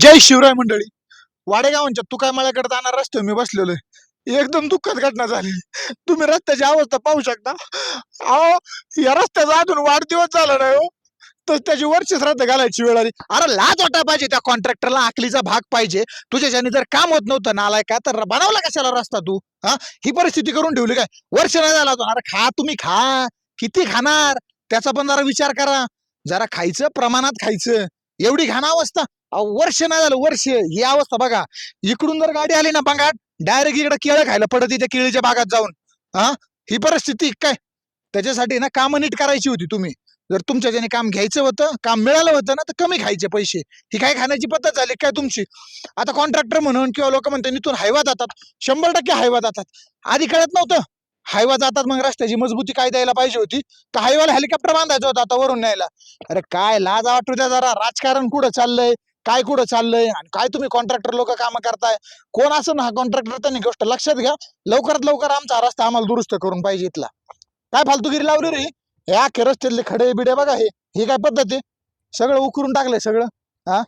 जय शिवराय मंडळी. वाडेगावांच्या तुकाय मळ्याकडे जाणार रस्ते मी बसलेलो एकदम दुःखद घटना झाली. तुम्ही रस्त्याची अवस्था पाहू शकता. अहो या रस्त्याचा अजून वाढदिवस झाला नाही हो. तर त्याची वर्ष श्राद्ध घालायची वेळ आली. अरे लाज वाटा पाहिजे त्या कॉन्ट्रॅक्टरला आखलीचा भाग पाहिजे. तुझ्याच्याने जर काम होत नव्हतं नालाय का? तर बनवला कशाला रस्ता तू? हा? ही परिस्थिती करून ठेवली काय? वर्ष नाही झाला तो अरे खा तुम्ही खा. किती खाणार? त्याचा पण जरा विचार करा. जरा खायचं प्रमाणात खायचं. एवढी घाण अवस्था. वर्ष नाही झालं वर्ष. ही अवस्था बघा. इकडून जर गाडी आली ना बघा डायरेक्ट इकडे केळं खायला पडत त्या केळीच्या बागात जाऊन. हा? ही परिस्थिती काय? त्याच्यासाठी ना कामं नीट करायची होती तुम्ही. जर तुमच्या ज्याने काम घ्यायचं होतं काम मिळालं होतं ना तर कमी खायचे पैसे. ही काय खाण्याची पद्धत झाली काय तुमची? आता कॉन्ट्रॅक्टर म्हणून किंवा लोक म्हणतात इथून हायवा जातात. शंभर टक्के हायवा जातात. आधी कळत नव्हतं. हायवा जातात मग रस्त्याची मजबूती काय द्यायला पाहिजे होती? तर हायवाला हेलिकॉप्टर बांधायचं होतं आता वरून न्यायला. अरे काय लाज वाटू द्या जरा. राजकारण कुठं चाललंय? काय कुठं चाललंय आणि काय तुम्ही कॉन्ट्रॅक्टर लोक काम करताय? कोण असं ना कॉन्ट्रॅक्टर त्यांनी गोष्ट लक्षात घ्या. लवकरात लवकर आमचा रस्ता आम्हाला दुरुस्त करून पाहिजे इथला. काय फालतूगिरी लावली रे हे? अख्खे रस्त्यातले खडे बिडे बघा हे. ही काय पद्धत आहे? सगळं उकरून टाकलंय सगळं. हा?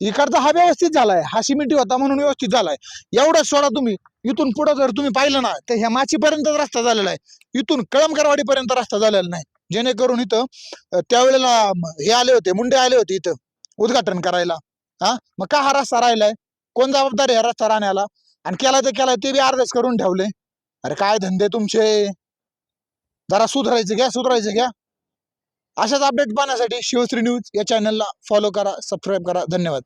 इकडचा हा व्यवस्थित झालाय. हा सिमेंटी होता म्हणून व्यवस्थित झालाय. एवढंच सोडा तुम्ही. इथून पुढं जर तुम्ही पाहिलं ना तर ह्या माचीपर्यंत रस्ता झालेला आहे. इथून कळमकरवाडीपर्यंत रस्ता झालेला नाही. जेणेकरून इथं त्यावेळेला हे आले होते मुंडे आले होते इथं उद्घाटन करायला. हा? मग का हा रस्ता राहिलाय? कोण जबाबदार आहे हा रस्ता राहण्याला? आणि केला ते केलाय ते बी अर्धेच करून ठेवले. अरे काय धंदे तुमचे? जरा सुधरायचे घ्या सुधारायचे घ्या. अशाच अपडेट पाहण्यासाठी शिवश्री न्यूज या चॅनलला फॉलो करा सबस्क्राईब करा. धन्यवाद.